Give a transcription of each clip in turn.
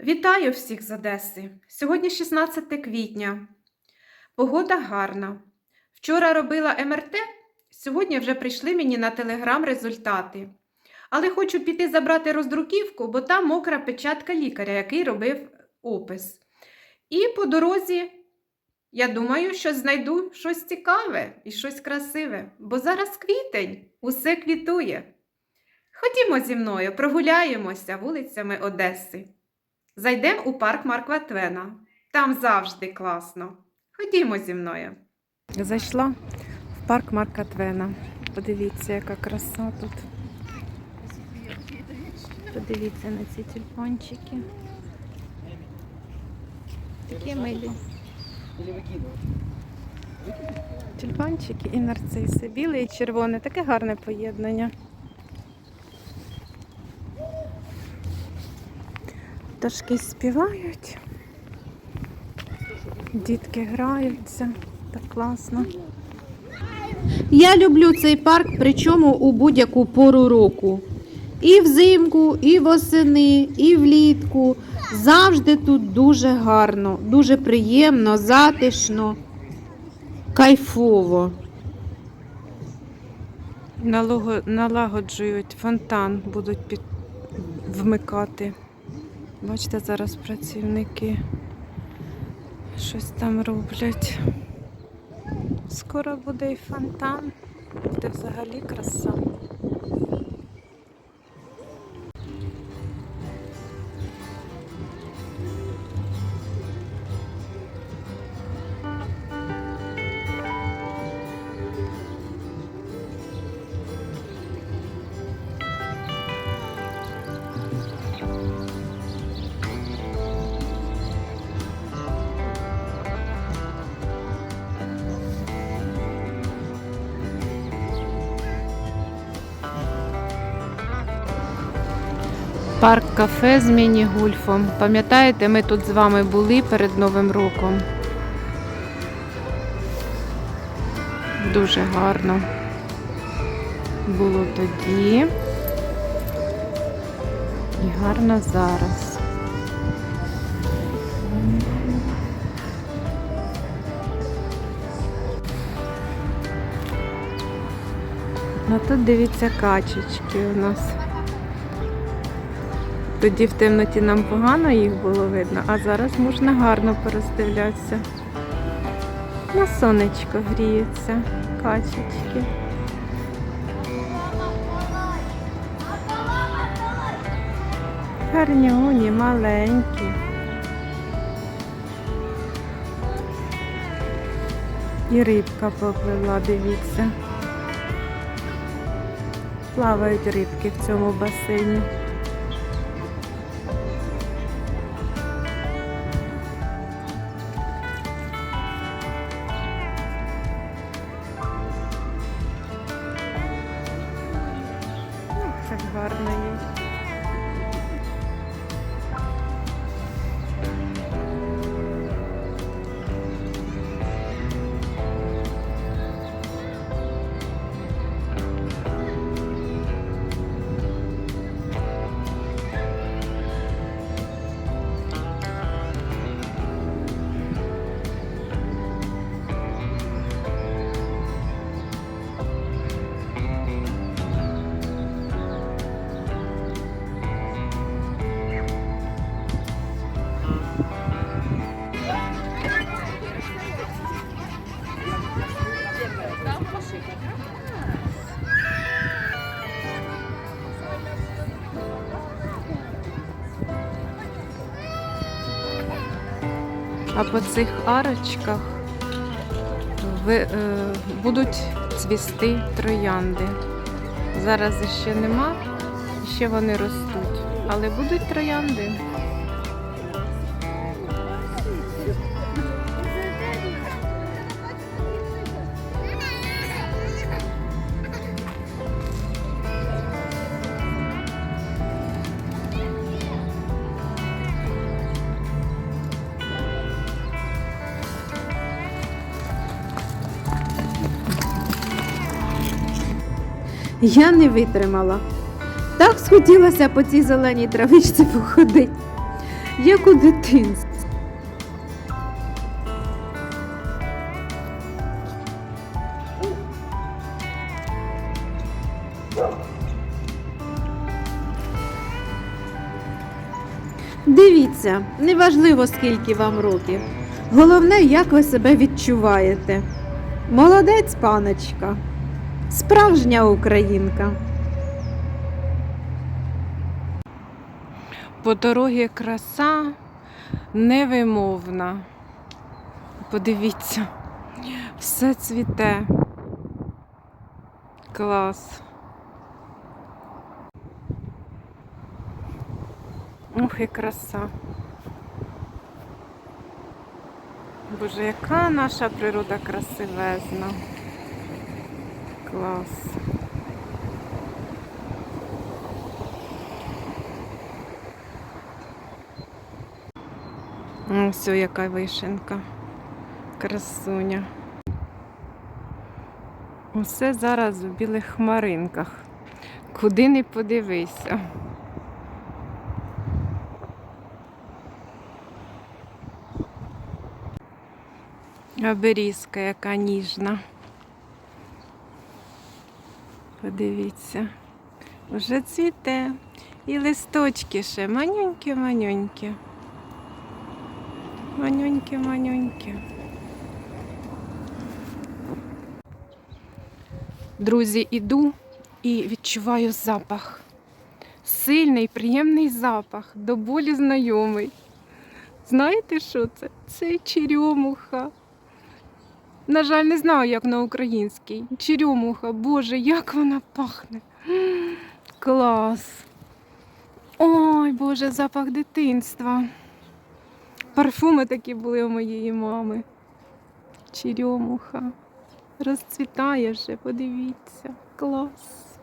Вітаю всіх з Одеси! Сьогодні 16 квітня. Погода гарна. Вчора робила МРТ, сьогодні вже прийшли мені на телеграм результати. Але хочу піти забрати роздруківку, бо там мокра печатка лікаря, який робив опис. І по дорозі, я думаю, що знайду щось цікаве і щось красиве, бо зараз квітень, усе квітує. Ходімо зі мною, прогуляємося вулицями Одеси. Зайдемо у парк Марква Твена. Там завжди класно. Ходімо зі мною. Зайшла в парк Марка Твена. Подивіться, яка краса тут. Подивіться на ці тюльпанчики. Такі милі. Тюльпанчики і нарциси. Біле і червоне. Таке гарне поєднання. Пташки співають. Дітки граються. Так класно. Я люблю цей парк, причому у будь-яку пору року. І взимку, і восени, і влітку. Завжди тут дуже гарно, дуже приємно, затишно, кайфово. Налагоджують фонтан, будуть під... вмикати. Бачите, зараз працівники щось там роблять. Скоро буде і фонтан. Буде взагалі краса. Парк кафе з міні-гульфом. Пам'ятаєте, ми тут з вами були перед Новим роком. Дуже гарно було тоді. І гарно зараз. Ну тут дивіться качечки у нас. Тоді в темноті нам погано їх було видно, а зараз можна гарно пороздивлятися. На сонечко гріються качечки. Гарнюні, маленькі. І рибка попливла, дивіться. Плавають рибки в цьому басейні. Так А по цих арочках е, будуть цвісти троянди. Зараз ще нема, ще вони ростуть, але будуть троянди. Я не витримала. Так схотілося по цій зеленій травичці походити. як у дитинстві. Дивіться, неважливо скільки вам років. Головне, як ви себе відчуваєте. Молодець, паночка, справжня українка. По дорогі краса невимовна. Подивіться, все цвіте. Клас. Ух, і краса. Боже, яка наша природа красивезна. Клас. Ось яка вишенка. Красуня. Усе зараз у білих хмаринках. Куди не подивися. А берізка яка ніжна. Подивіться. Вже цвіте. І листочки ще манюнькі-манюнькі. Манюнькі, манюнькі. Друзі, іду і відчуваю запах. Сильний, приємний запах, до болі знайомий. Знаєте, що це? Це черемуха. На жаль, не знаю, як на українській. Черемуха, Боже, як вона пахне. Клас. Ой, Боже, запах дитинства. Парфуми такі були у моєї мами. Черемуха. Розцвітає вже, подивіться. Клас.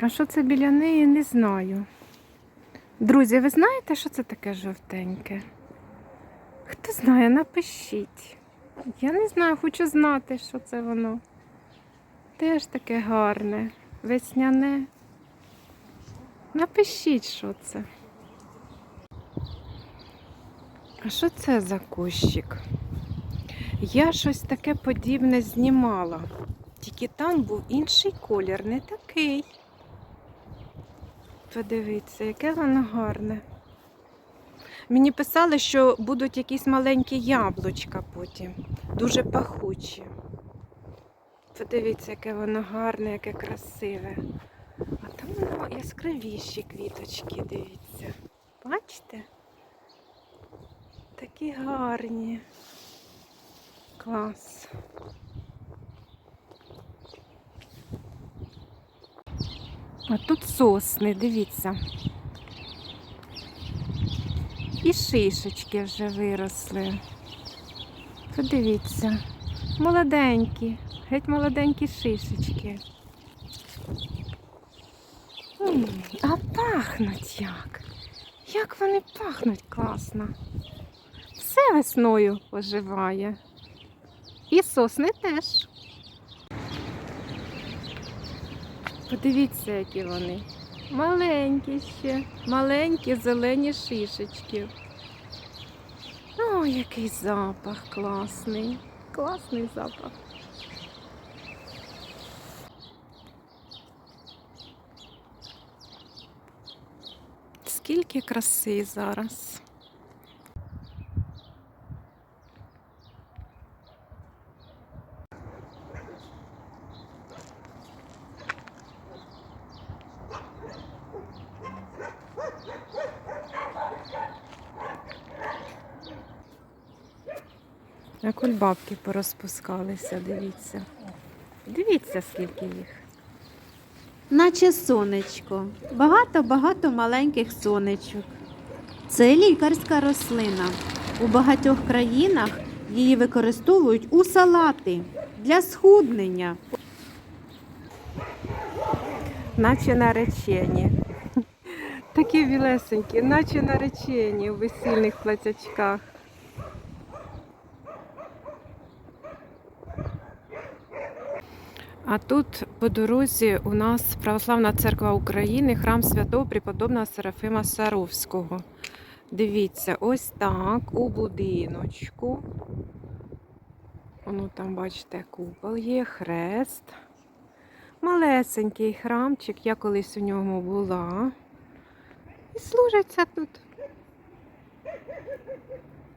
А що це біля неї, не знаю. Друзі, ви знаєте, що це таке жовтеньке? Хто знає, напишіть. Я не знаю, хочу знати, що це воно. Теж таке гарне, весняне. Напишіть, що це. А що це за кущик? Я щось таке подібне знімала. Тільки там був інший колір, не такий. Подивіться, яке воно гарне. Мені писали, що будуть якісь маленькі яблучка потім, дуже пахучі. Подивіться, яке воно гарне, яке красиве. А там воно яскравіші квіточки, дивіться. Бачите? Такі гарні. Клас. А тут сосни, дивіться. І шишечки вже виросли. Подивіться. Молоденькі, геть молоденькі шишечки. А пахнуть як? Як вони пахнуть класно. Все весною оживає. І сосни теж. Подивіться, які вони. Маленькі ще, маленькі зелені шишечки. О, який запах класний. Класний запах. Скільки краси зараз. А кульбабки порозпускалися, дивіться. Дивіться, скільки їх. Наче сонечко, багато-багато маленьких сонечок. Це лікарська рослина. У багатьох країнах її використовують у салати для схуднення. Наче наречені. Такі білесенькі, наче наречені у весільних платячках. А тут по дорозі у нас Православна церква України, храм святого преподобного Серафима Саровського. Дивіться, ось так у будиночку. Воно там, бачите, купол є, хрест. Малесенький храмчик, я колись у ньому була. І служиться тут.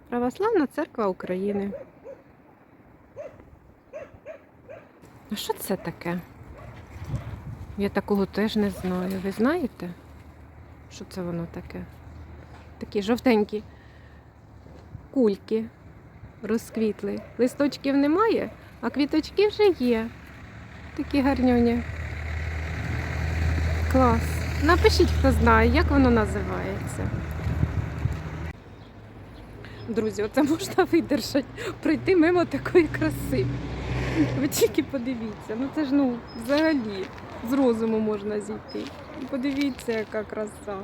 Православна церква України. А що це таке? Я такого теж не знаю. Ви знаєте? Що це воно таке? Такі жовтенькі кульки розквітли. Листочків немає, а квіточки вже є. Такі гарнюні. Клас. Напишіть, хто знає, як воно називається. Друзі, оце можна видержати, пройти мимо такої краси. Ви тільки подивіться, ну це ж ну взагалі з розуму можна зійти. Подивіться, яка краса.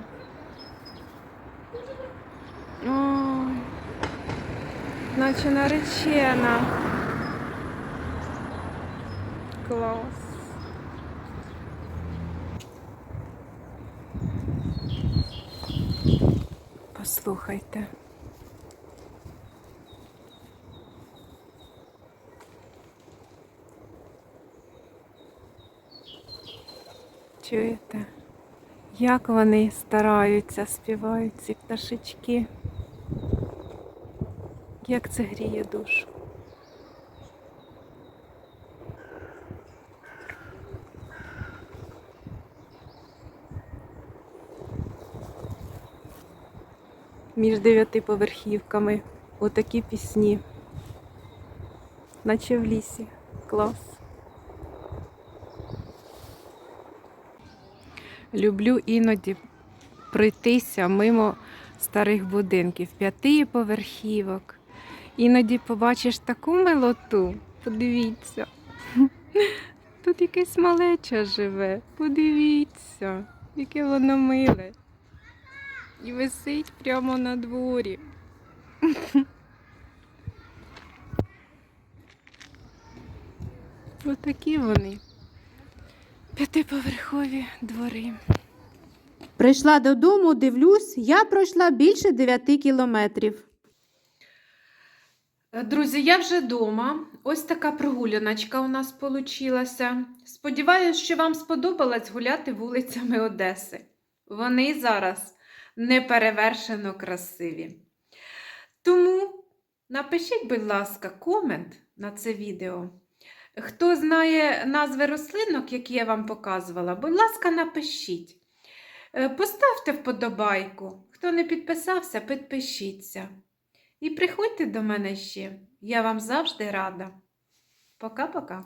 Ой, наче наречена. Клас. Послухайте. Чуєте? Як вони стараються, співають ці пташечки. Як це гріє душу. Між дев'ятиповерхівками отакі пісні. Наче в лісі. Клас. Люблю іноді пройтися мимо старих будинків, п'ятиповерхівок. Іноді побачиш таку милоту. Подивіться. Тут якесь малеча живе. Подивіться, яке воно миле. І висить прямо на дворі. Отакі вони. П'ятиповерхові двори. Прийшла додому, дивлюсь, я пройшла більше 9 кілометрів. Друзі, я вже вдома. Ось така прогуляночка у нас получилася. Сподіваюсь, що вам сподобалось гуляти вулицями Одеси. Вони зараз неперевершено красиві. Тому напишіть, будь ласка, комент на це відео. Хто знає назви рослинок, які я вам показувала, будь ласка, напишіть. Е, Поставте вподобайку. Хто не підписався, підпишіться. І приходьте до мене ще. Я вам завжди рада. Пока-пока.